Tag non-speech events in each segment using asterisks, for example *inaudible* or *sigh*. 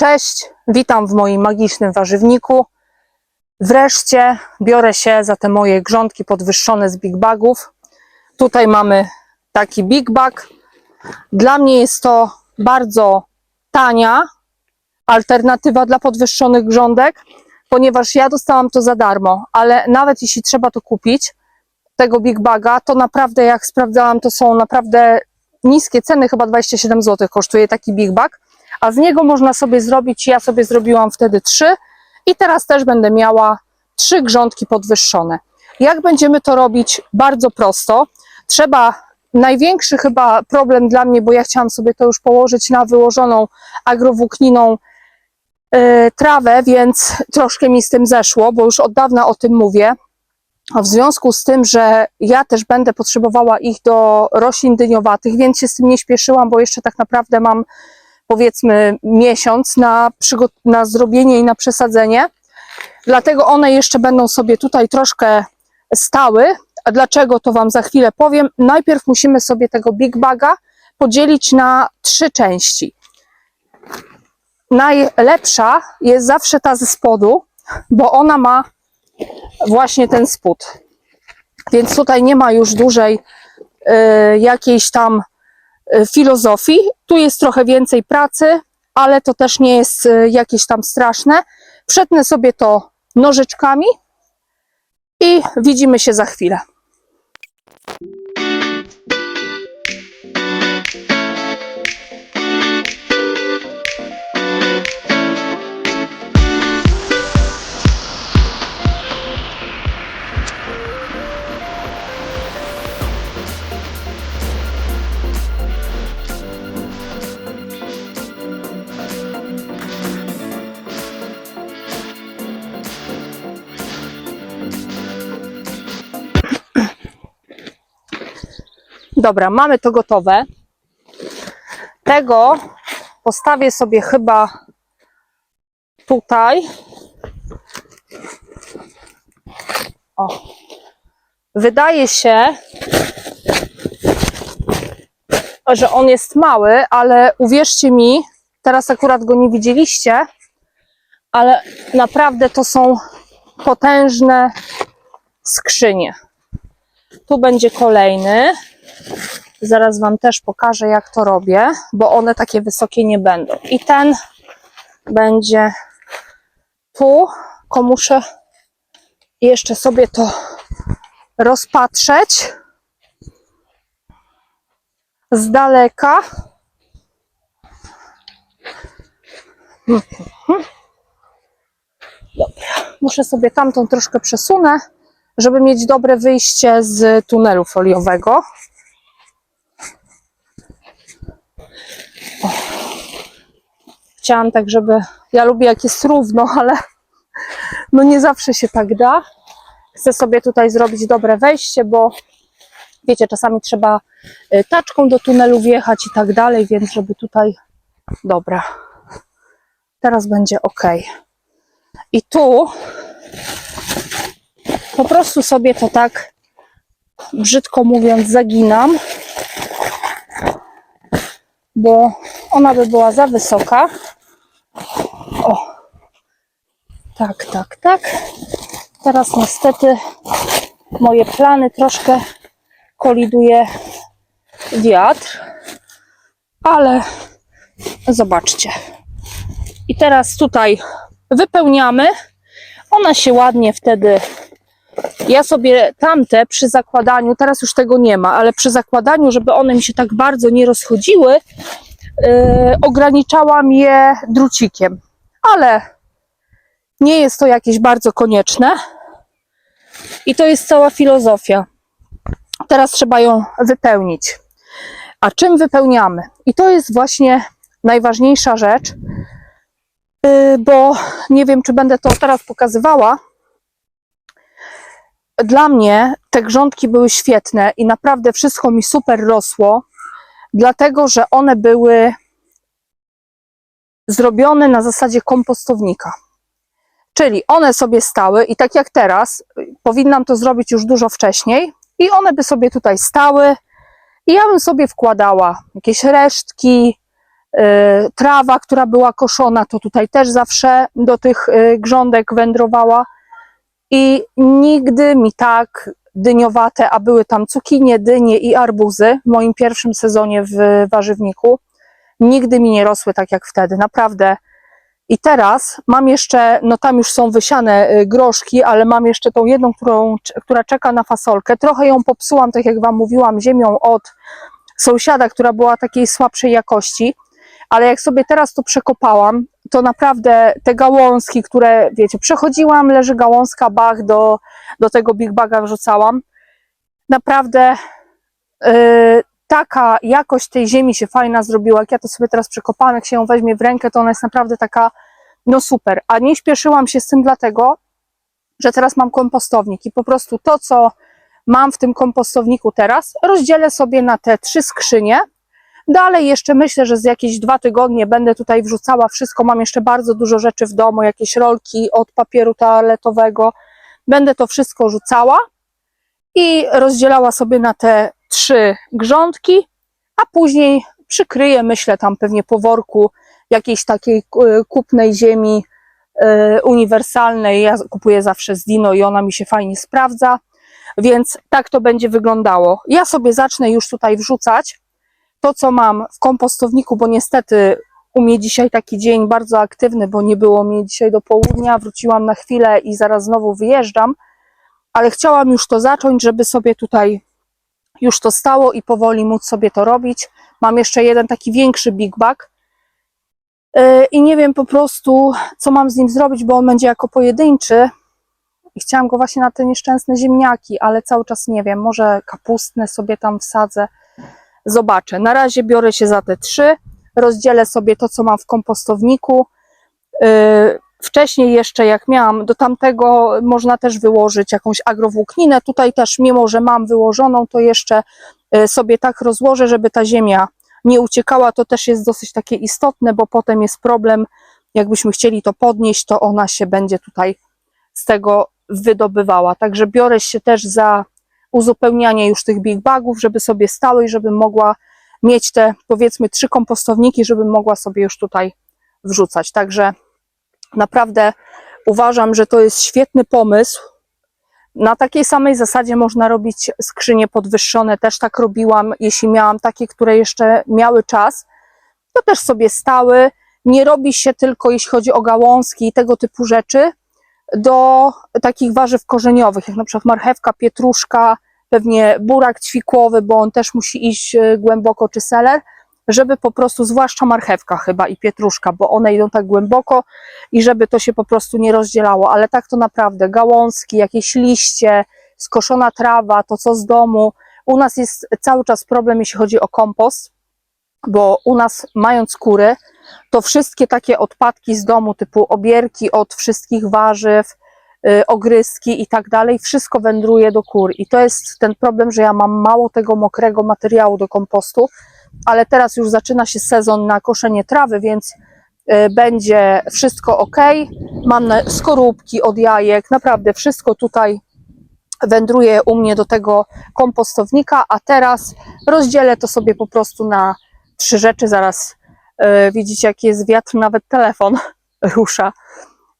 Cześć, witam w moim magicznym warzywniku. Wreszcie biorę się za te moje grządki podwyższone z Big Bagów. Tutaj mamy taki Big Bag. Dla mnie jest to bardzo tania alternatywa dla podwyższonych grządek, ponieważ ja dostałam to za darmo, ale nawet jeśli trzeba to kupić, tego Big Baga, to naprawdę jak sprawdzałam, to są naprawdę niskie ceny, chyba 27 zł kosztuje taki Big Bag, a z niego można sobie zrobić, ja sobie zrobiłam wtedy trzy i teraz też będę miała trzy grządki podwyższone. Jak będziemy to robić? Bardzo prosto. Trzeba, największy chyba problem dla mnie, bo ja chciałam sobie to już położyć na wyłożoną agrowłókniną yy, trawę, więc troszkę mi z tym zeszło, bo już od dawna o tym mówię. W związku z tym, że ja też będę potrzebowała ich do roślin dyniowatych, więc się z tym nie śpieszyłam, bo jeszcze tak naprawdę mam powiedzmy miesiąc na, na zrobienie i na przesadzenie. Dlatego one jeszcze będą sobie tutaj troszkę stały. A dlaczego to Wam za chwilę powiem. Najpierw musimy sobie tego Big Baga podzielić na trzy części. Najlepsza jest zawsze ta ze spodu, bo ona ma właśnie ten spód. Więc tutaj nie ma już dłużej y, jakiejś tam filozofii. Tu jest trochę więcej pracy, ale to też nie jest y, jakieś tam straszne. Przetnę sobie to nożyczkami i widzimy się za chwilę. Dobra, mamy to gotowe. Tego postawię sobie chyba tutaj. O. Wydaje się, że on jest mały, ale uwierzcie mi, teraz akurat go nie widzieliście, ale naprawdę to są potężne skrzynie. Tu będzie kolejny. Zaraz Wam też pokażę, jak to robię, bo one takie wysokie nie będą. I ten będzie tu, tylko muszę jeszcze sobie to rozpatrzeć z daleka. Dobra, muszę sobie tamtą troszkę przesunę, żeby mieć dobre wyjście z tunelu foliowego. Chciałam tak, żeby. Ja lubię jak jest równo, *laughs* ale no nie zawsze się tak da. Chcę sobie tutaj zrobić dobre wejście, bo wiecie, czasami trzeba y, taczką do tunelu wjechać i tak dalej, więc żeby tutaj. Dobra. Teraz będzie ok. I tu po prostu sobie to tak, brzydko mówiąc, zaginam, bo ona by była za wysoka. O, tak, tak, tak. Teraz niestety moje plany troszkę koliduje wiatr, ale zobaczcie. I teraz tutaj wypełniamy. Ona się ładnie wtedy. Ja sobie tamte przy zakładaniu, teraz już tego nie ma, ale przy zakładaniu, żeby one mi się tak bardzo nie rozchodziły, yy, ograniczałam je drucikiem. Ale nie jest to jakieś bardzo konieczne. I to jest cała filozofia. Teraz trzeba ją wypełnić. A czym wypełniamy? I to jest właśnie najważniejsza rzecz, yy, bo nie wiem, czy będę to teraz pokazywała. Dla mnie te grządki były świetne i naprawdę wszystko mi super rosło, dlatego że one były zrobione na zasadzie kompostownika. Czyli one sobie stały i tak jak teraz, powinnam to zrobić już dużo wcześniej, i one by sobie tutaj stały, i ja bym sobie wkładała jakieś resztki, E, Trawa, która była koszona, to tutaj też zawsze do tych e, grządek wędrowała. I nigdy mi tak dyniowate, a były tam cukinie, dynie i arbuzy w moim pierwszym sezonie w warzywniku, nigdy mi nie rosły tak jak wtedy, naprawdę. I teraz mam jeszcze, no tam już są wysiane y, groszki, ale mam jeszcze tą jedną, którą, która czeka na fasolkę. Trochę ją popsułam, tak jak Wam mówiłam, ziemią od sąsiada, która była takiej słabszej jakości, ale jak sobie teraz to przekopałam, to naprawdę te gałązki, które, wiecie, przechodziłam, leży gałązka, bach, do, do tego Big Baga wrzucałam. Naprawdę yy, taka jakość tej ziemi się fajna zrobiła. Jak ja to sobie teraz przekopałam, jak się ją weźmie w rękę, to ona jest naprawdę taka, no super. A nie śpieszyłam się z tym dlatego, że teraz mam kompostownik i po prostu to, co mam w tym kompostowniku teraz, rozdzielę sobie na te trzy skrzynie. Dalej jeszcze myślę, że z jakieś dwa tygodnie będę tutaj wrzucała wszystko. Mam jeszcze bardzo dużo rzeczy w domu, jakieś rolki od papieru toaletowego. Będę to wszystko rzucała i rozdzielała sobie na te trzy grządki, a później przykryję, myślę, tam pewnie po worku jakiejś takiej e, kupnej ziemi e, uniwersalnej. Ja kupuję zawsze z Dino i ona mi się fajnie sprawdza, więc tak to będzie wyglądało. Ja sobie zacznę już tutaj wrzucać to, co mam w kompostowniku, bo niestety u mnie dzisiaj taki dzień bardzo aktywny, bo nie było mnie dzisiaj do południa, wróciłam na chwilę i zaraz znowu wyjeżdżam, ale chciałam już to zacząć, żeby sobie tutaj już to stało i powoli móc sobie to robić. Mam jeszcze jeden taki większy big bag. Yy, i nie wiem po prostu, co mam z nim zrobić, bo on będzie jako pojedynczy. I chciałam go właśnie na te nieszczęsne ziemniaki, ale cały czas nie wiem, może kapustne sobie tam wsadzę, zobaczę. Na razie biorę się za te trzy, rozdzielę sobie to, co mam w kompostowniku. Yy, Wcześniej jeszcze jak miałam do tamtego można też wyłożyć jakąś agrowłókninę. Tutaj też mimo, że mam wyłożoną, to jeszcze y, sobie tak rozłożę, żeby ta ziemia nie uciekała. To też jest dosyć takie istotne, bo potem jest problem, jakbyśmy chcieli to podnieść, to ona się będzie tutaj z tego wydobywała. Także biorę się też za uzupełnianie już tych big bagów, żeby sobie stały i żebym mogła mieć te powiedzmy trzy kompostowniki, żebym mogła sobie już tutaj wrzucać. Także Naprawdę uważam, że to jest świetny pomysł. Na takiej samej zasadzie można robić skrzynie podwyższone. Też tak robiłam, jeśli miałam takie, które jeszcze miały czas, to też sobie stały. Nie robi się tylko, jeśli chodzi o gałązki i tego typu rzeczy, do takich warzyw korzeniowych, jak na przykład marchewka, pietruszka, pewnie burak ćwikłowy, bo on też musi iść e, głęboko, czy seler żeby po prostu, zwłaszcza marchewka chyba i pietruszka, bo one idą tak głęboko i żeby to się po prostu nie rozdzielało, ale tak to naprawdę, gałązki, jakieś liście, skoszona trawa, to co z domu. U nas jest cały czas problem, jeśli chodzi o kompost, bo u nas mając kury, to wszystkie takie odpadki z domu, typu obierki od wszystkich warzyw, y, ogryzki i tak dalej, wszystko wędruje do kur. I to jest ten problem, że ja mam mało tego mokrego materiału do kompostu, ale teraz już zaczyna się sezon na koszenie trawy, więc y, będzie wszystko ok. Mam skorupki od jajek, naprawdę wszystko tutaj wędruje u mnie do tego kompostownika, a teraz rozdzielę to sobie po prostu na trzy rzeczy. Zaraz y, widzicie, jaki jest wiatr, nawet telefon *laughs* rusza.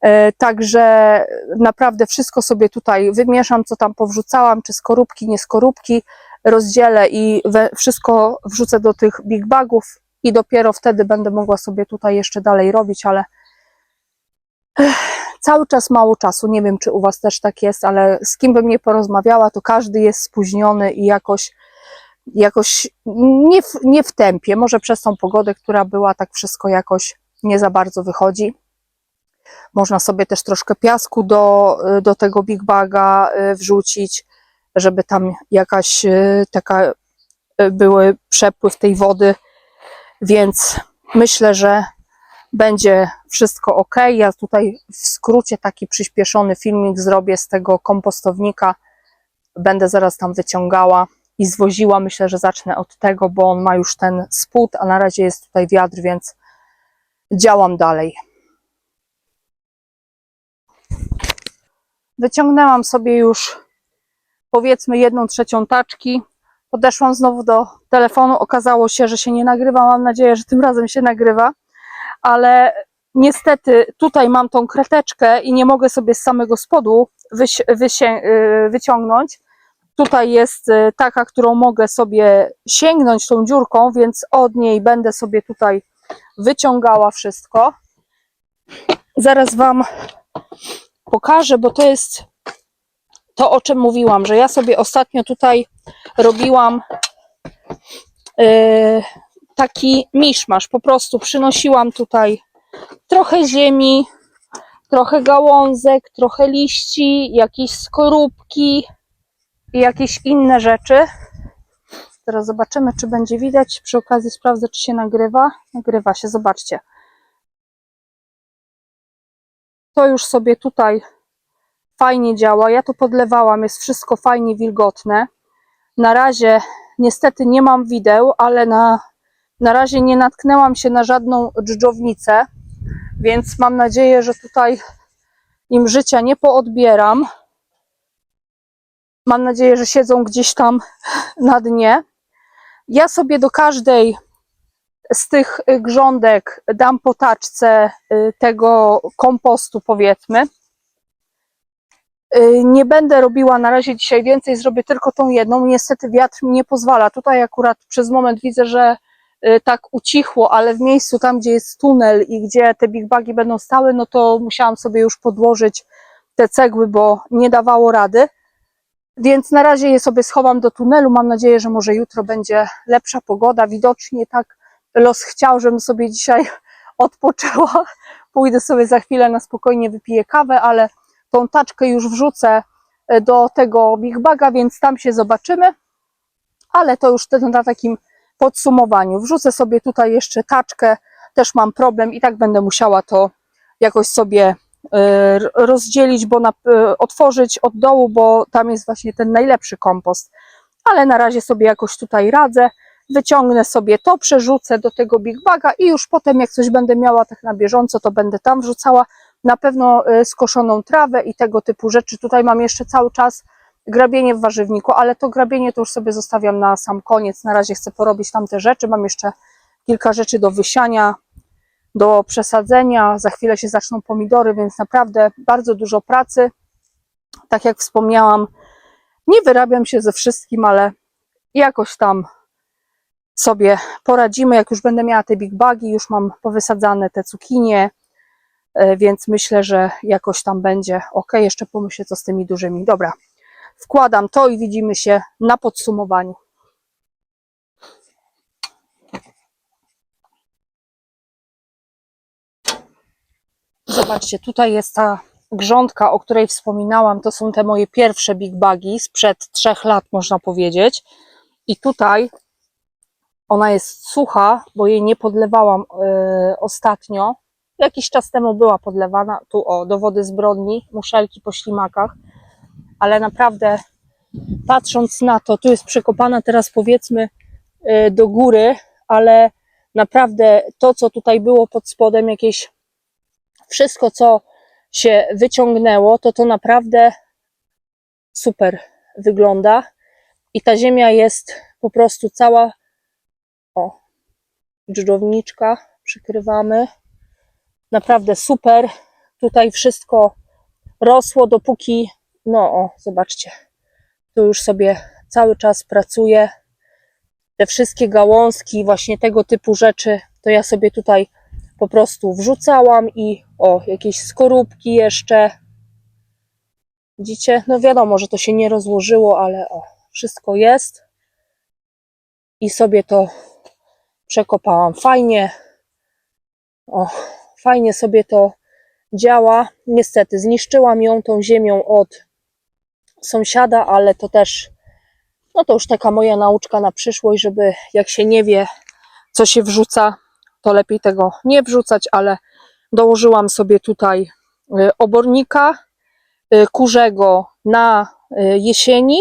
Y, Także naprawdę wszystko sobie tutaj wymieszam, co tam powrzucałam, czy skorupki, nie skorupki, rozdzielę i we, wszystko wrzucę do tych big bagów i dopiero wtedy będę mogła sobie tutaj jeszcze dalej robić, ale ech, cały czas mało czasu. Nie wiem, czy u Was też tak jest, ale z kim bym nie porozmawiała, to każdy jest spóźniony i jakoś, jakoś nie, w, nie w tempie. Może przez tą pogodę, która była, tak wszystko jakoś nie za bardzo wychodzi. Można sobie też troszkę piasku do, do tego big baga y, wrzucić żeby tam jakaś e, taka były przepływ tej wody, więc myślę, że będzie wszystko ok. Ja tutaj w skrócie taki przyspieszony filmik zrobię z tego kompostownika. Będę zaraz tam wyciągała i zwoziła. Myślę, że zacznę od tego, bo on ma już ten spód, a na razie jest tutaj wiatr, więc działam dalej. Wyciągnęłam sobie już powiedzmy jedną trzecią taczki. Podeszłam znowu do telefonu, okazało się, że się nie nagrywa. Mam nadzieję, że tym razem się nagrywa, ale niestety tutaj mam tą kreteczkę i nie mogę sobie z samego spodu y, wyciągnąć. Tutaj jest y, taka, którą mogę sobie sięgnąć tą dziurką, więc od niej będę sobie tutaj wyciągała wszystko. Zaraz Wam pokażę, bo to jest to, o czym mówiłam, że ja sobie ostatnio tutaj robiłam yy, taki miszmasz. Po prostu przynosiłam tutaj trochę ziemi, trochę gałązek, trochę liści, jakieś skorupki i jakieś inne rzeczy. Teraz zobaczymy, czy będzie widać. Przy okazji sprawdzę, czy się nagrywa. Nagrywa się, zobaczcie. To już sobie tutaj fajnie działa. Ja to podlewałam, jest wszystko fajnie wilgotne. Na razie niestety nie mam wideł, ale na, na razie nie natknęłam się na żadną dżdżownicę, więc mam nadzieję, że tutaj im życia nie poodbieram. Mam nadzieję, że siedzą gdzieś tam na dnie. Ja sobie do każdej z tych y, grządek dam po taczce y, tego kompostu, powiedzmy. Y, Nie będę robiła na razie dzisiaj więcej, zrobię tylko tą jedną. Niestety wiatr mi nie pozwala. Tutaj akurat przez moment widzę, że tak ucichło, ale w miejscu tam, gdzie jest tunel i gdzie te big bagi będą stały, no to musiałam sobie już podłożyć te cegły, bo nie dawało rady. Więc na razie je sobie schowam do tunelu. Mam nadzieję, że może jutro będzie lepsza pogoda. Widocznie tak los chciał, żebym sobie dzisiaj *laughs* odpoczęła. Pójdę sobie za chwilę na spokojnie wypiję kawę, ale tą taczkę już wrzucę e, do tego Big Baga, więc tam się zobaczymy. Ale to już na takim podsumowaniu. Wrzucę sobie tutaj jeszcze taczkę, też mam problem i tak będę musiała to jakoś sobie e, rozdzielić, bo na, e, otworzyć od dołu, bo tam jest właśnie ten najlepszy kompost. Ale na razie sobie jakoś tutaj radzę. Wyciągnę sobie to, przerzucę do tego Big Baga i już potem jak coś będę miała tak na bieżąco, to będę tam wrzucała na pewno y, skoszoną trawę i tego typu rzeczy. Tutaj mam jeszcze cały czas grabienie w warzywniku, ale to grabienie to już sobie zostawiam na sam koniec. Na razie chcę porobić tamte rzeczy. Mam jeszcze kilka rzeczy do wysiania, do przesadzenia. Za chwilę się zaczną pomidory, więc naprawdę bardzo dużo pracy. Tak jak wspomniałam, nie wyrabiam się ze wszystkim, ale jakoś tam sobie poradzimy. Jak już będę miała te big bagi, już mam powysadzane te cukinie, E, więc myślę, że jakoś tam będzie ok. Jeszcze pomyślę, co z tymi dużymi. Dobra, wkładam to i widzimy się na podsumowaniu. Zobaczcie, tutaj jest ta grządka, o której wspominałam. To są te moje pierwsze big bagi sprzed trzech lat, można powiedzieć. I tutaj ona jest sucha, bo jej nie podlewałam yy, ostatnio. Jakiś czas temu była podlewana, tu o, do wody zbrodni, muszelki po ślimakach, ale naprawdę patrząc na to, tu jest przekopana teraz powiedzmy y, do góry, ale naprawdę to, co tutaj było pod spodem, jakieś wszystko, co się wyciągnęło, to to naprawdę super wygląda. I ta ziemia jest po prostu cała, o, dżdżowniczka, przykrywamy, naprawdę super. Tutaj wszystko rosło, dopóki, no o, zobaczcie, tu już sobie cały czas pracuję. Te wszystkie gałązki, właśnie tego typu rzeczy, to ja sobie tutaj po prostu wrzucałam i o, jakieś skorupki jeszcze. Widzicie? No wiadomo, że to się nie rozłożyło, ale o, wszystko jest. I sobie to przekopałam fajnie. O, fajnie sobie to działa. Niestety zniszczyłam ją tą ziemią od sąsiada, ale to też, no to już taka moja nauczka na przyszłość, żeby jak się nie wie, co się wrzuca, to lepiej tego nie wrzucać, ale dołożyłam sobie tutaj y, obornika y, kurzego na y, jesieni.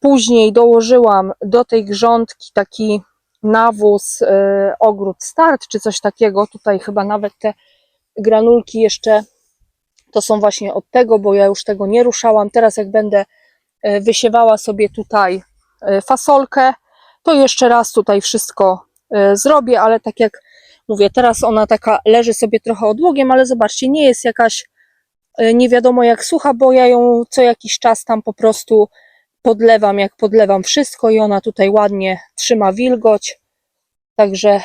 Później dołożyłam do tej grządki taki nawóz, y, ogród start czy coś takiego. Tutaj chyba nawet te granulki jeszcze to są właśnie od tego, bo ja już tego nie ruszałam. Teraz jak będę y, wysiewała sobie tutaj y, fasolkę, to jeszcze raz tutaj wszystko zrobię, ale tak jak mówię, teraz ona taka leży sobie trochę odłogiem, ale zobaczcie, nie jest jakaś nie wiadomo jak sucha, bo ja ją co jakiś czas tam po prostu podlewam, jak podlewam wszystko i ona tutaj ładnie trzyma wilgoć. Także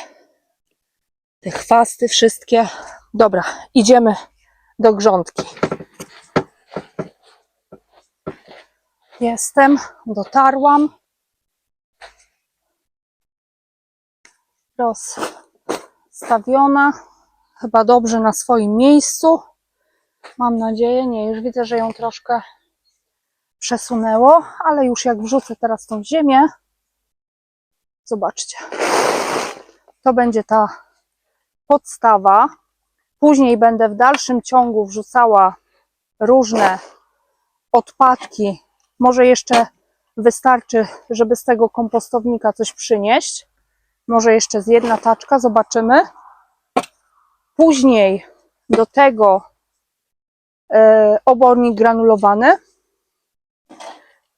te chwasty wszystkie. Dobra, idziemy do grządki. Jestem, dotarłam. Rozstawiona. Chyba dobrze na swoim miejscu. Mam nadzieję. Nie, już widzę, że ją troszkę przesunęło, ale już jak wrzucę teraz tą ziemię, zobaczcie. To będzie ta podstawa. Później będę w dalszym ciągu wrzucała różne odpadki. Może jeszcze wystarczy, żeby z tego kompostownika coś przynieść. Może jeszcze z jedna taczka, zobaczymy. Później do tego e, obornik granulowany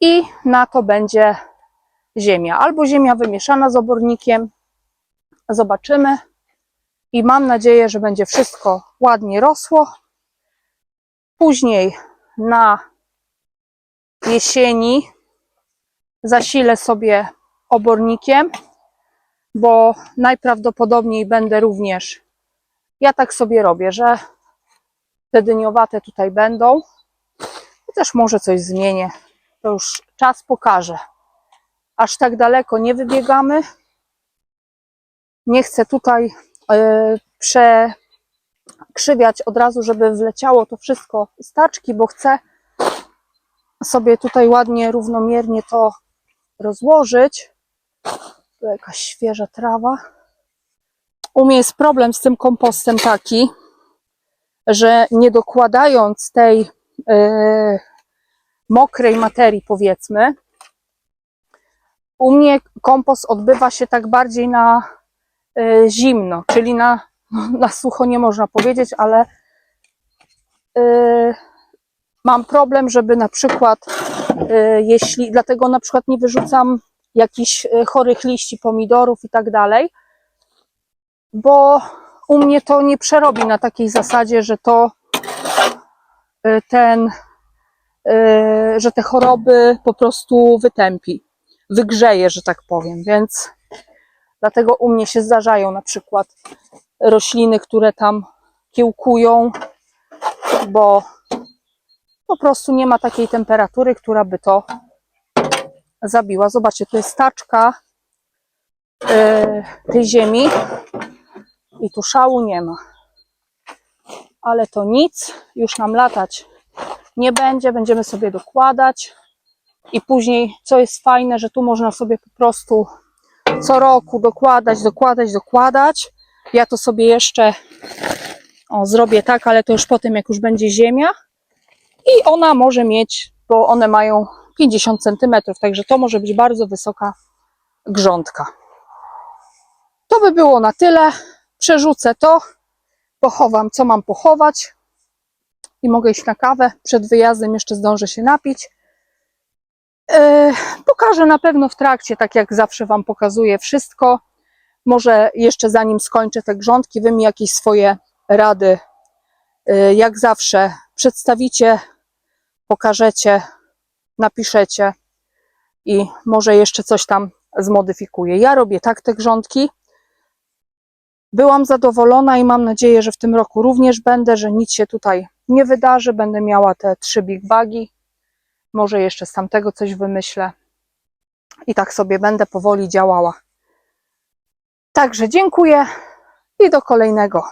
i na to będzie ziemia. Albo ziemia wymieszana z obornikiem. Zobaczymy. I mam nadzieję, że będzie wszystko ładnie rosło. Później na jesieni zasilę sobie obornikiem, bo najprawdopodobniej będę również, ja tak sobie robię, że te dyniowate tutaj będą, chociaż może coś zmienię, to już czas pokaże. Aż tak daleko nie wybiegamy. Nie chcę tutaj yy, przekrzywiać od razu, żeby wleciało to wszystko z taczki, bo chcę sobie tutaj ładnie, równomiernie to rozłożyć. Tu jakaś świeża trawa. U mnie jest problem z tym kompostem taki, że nie dokładając tej yy, mokrej materii, powiedzmy, u mnie kompost odbywa się tak bardziej na y, zimno, czyli na, *laughs* na sucho nie można powiedzieć, ale y, mam problem, żeby na przykład, y, jeśli, dlatego na przykład nie wyrzucam jakichś y, chorych liści pomidorów i tak dalej, bo u mnie to nie przerobi na takiej zasadzie, że to y, ten, że te choroby po prostu wytępi, wygrzeje, że tak powiem, więc dlatego u mnie się zdarzają na przykład rośliny, które tam kiełkują, bo po prostu nie ma takiej temperatury, która by to zabiła. Zobaczcie, tu jest taczka yy, tej ziemi i tu szału nie ma. Ale to nic, już nam latać nie będzie, będziemy sobie dokładać i później, co jest fajne, że tu można sobie po prostu co roku dokładać, dokładać, dokładać. Ja to sobie jeszcze o, zrobię tak, ale to już potem, jak już będzie ziemia. I ona może mieć, bo one mają 50 cm, także to może być bardzo wysoka grządka. To by było na tyle. Przerzucę to, pochowam, co mam pochować i mogę iść na kawę. Przed wyjazdem jeszcze zdążę się napić. Yy, pokażę na pewno w trakcie, tak jak zawsze Wam pokazuję wszystko. Może jeszcze zanim skończę te grządki, Wy mi jakieś swoje rady, yy, jak zawsze, przedstawicie, pokażecie, napiszecie i może jeszcze coś tam zmodyfikuję. Ja robię tak te grządki. Byłam zadowolona i mam nadzieję, że w tym roku również będę, że nic się tutaj nie wydarzy. Będę miała te trzy big bagi. Może jeszcze z tamtego coś wymyślę. I tak sobie będę powoli działała. Także dziękuję i do kolejnego.